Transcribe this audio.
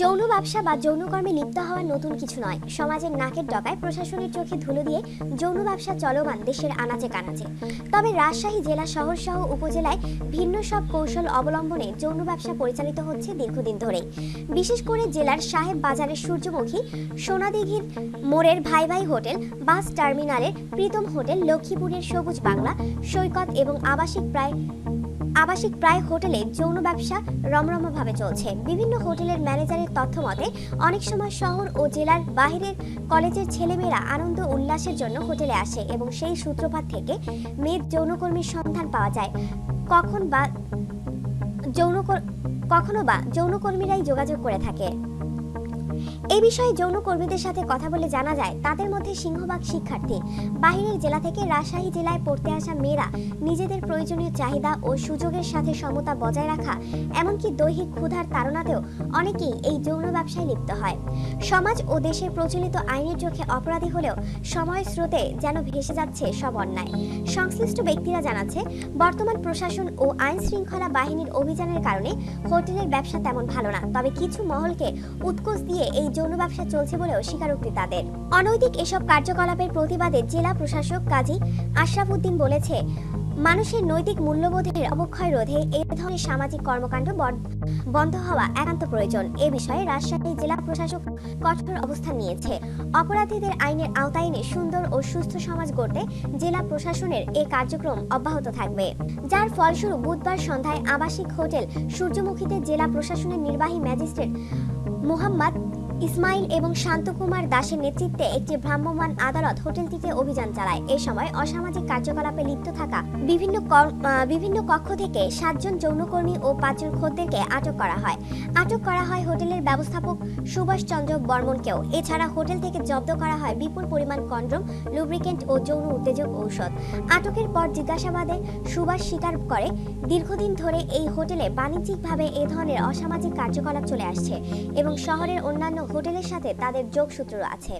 যৌন ব্যবসা বা যৌনকর্মে লিপ্ত হওয়া নতুন কিছু নয়। সমাজের নাকের ডগায় প্রশাসনের চোখে ধুলো দিয়ে যৌন ব্যবসা চলমান দেশের আনাচে কানাচে। তবে রাজশাহী জেলা শহর সহ উপজেলায় ভিন্ন সব কৌশল অবলম্বনে যৌন ব্যবসা পরিচালিত হচ্ছে দীর্ঘদিন ধরে বিশেষ করে জেলার সাহেব বাজারের সূর্যমুখী, সোনাদিঘির মোড়ের ভাই ভাই হোটেল, বাস টার্মিনালের প্রীতম হোটেল, লক্ষ্মীপুরের সবুজ বাংলা, সৈকত এবং আবাসিক প্রায় আবাসিক প্রায় হোটেলে যৌন ব্যবসা রমরমভাবে চলছে। বিভিন্ন হোটেলের ম্যানেজারের তথ্য মতে, অনেক সময় শহর ও জেলার বাহিরের কলেজের ছেলেমেয়েরা আনন্দ উল্লাসের জন্য হোটেলে আসে এবং সেই সূত্রপাত থেকে মেয়ের যৌনকর্মীর সন্ধান পাওয়া যায়। কখন বা যৌন কখনো বা যৌনকর্মীরাই যোগাযোগ করে থাকে। এই বিষয়ে যৌনকর্মীদের সাথে কথা বলে জানা যায়, তাদের মধ্যে সিংহভাগ শিক্ষার্থী। বাহিরের জেলা থেকে রাজশাহী জেলায় পড়তে আসা মেয়েরা নিজেদের প্রয়োজনীয় চাহিদা ও সুযোগের সাথে সমতা বজায় রাখা, এমনকি দৈহিক ক্ষুধার তাড়নাতেও অনেকেই এই যৌন ব্যবসায় লিপ্ত হয়। সমাজ ও দেশের প্রচলিত আইনের চোখে অপরাধী হলেও সময় স্রোতে যেন ভেসে যাচ্ছে সব অন্যায়। সংশ্লিষ্ট ব্যক্তিরা জানাচ্ছে, বর্তমান প্রশাসন ও আইন শৃঙ্খলা বাহিনীর অভিযানের কারণে হোটেলের ব্যবসা তেমন ভালো না, তবে কিছু মহলকে উৎকোচ দিয়ে এই যৌন ব্যবসা চলছে বলেও স্বীকারোক্তি তাদের। অনৈতিক এসব কার্যকলাপের প্রতিবাদে জেলা প্রশাসক কাজী আশরাফ উদ্দিন বলেছে, মানুষের নৈতিক মূল্যবোধের অবক্ষয় রোধে এ ধরনের সামাজিক কর্মকাণ্ড বন্ধ হওয়া একান্ত প্রয়োজন। এ বিষয়ে রাজশাহী জেলা প্রশাসক কঠোর অবস্থান নিয়েছে। অপরাধীদের আইনের আওতায় এনে সুন্দর ও সুস্থ সমাজ গড়তে জেলা প্রশাসনের এ কার্যক্রম অব্যাহত থাকবে। যার ফলস্বরূপ বুধবার সন্ধ্যায় আবাসিক হোটেল সূর্যমুখীতে জেলা প্রশাসনের নির্বাহী ম্যাজিস্ট্রেট Muhammad ইসমাইল এবং শান্তকুমার দাসের নেতৃত্বে একটি ভ্রাম্যমাণ আদালত হোটেলটিতে অভিযান চালায়। এ সময় অসামাজিক কার্যকলাপে লিপ্ত থাকা বিভিন্ন বিভিন্ন কক্ষ থেকে সাতজন যৌনকর্মী ও পাঁচজন খদ্দেরকে আটক করা হয়। আটক করা হয় হোটেলের ব্যবস্থাপক সুভাষ চন্দ্র বর্মনকেও। এছাড়া হোটেল থেকে জব্দ করা হয় বিপুল পরিমাণ কন্ডম, লুব্রিকেন্ট ও যৌন উত্তেজক ঔষধ। আটকের পর জিজ্ঞাসাবাদে সুভাষ স্বীকার করে, দীর্ঘদিন ধরে এই হোটেলে বাণিজ্যিকভাবে এ ধরনের অসামাজিক কার্যকলাপ চলে আসছে এবং শহরের অন্যান্য হোটেলের সাথে তাদের যোগসূত্র আছে।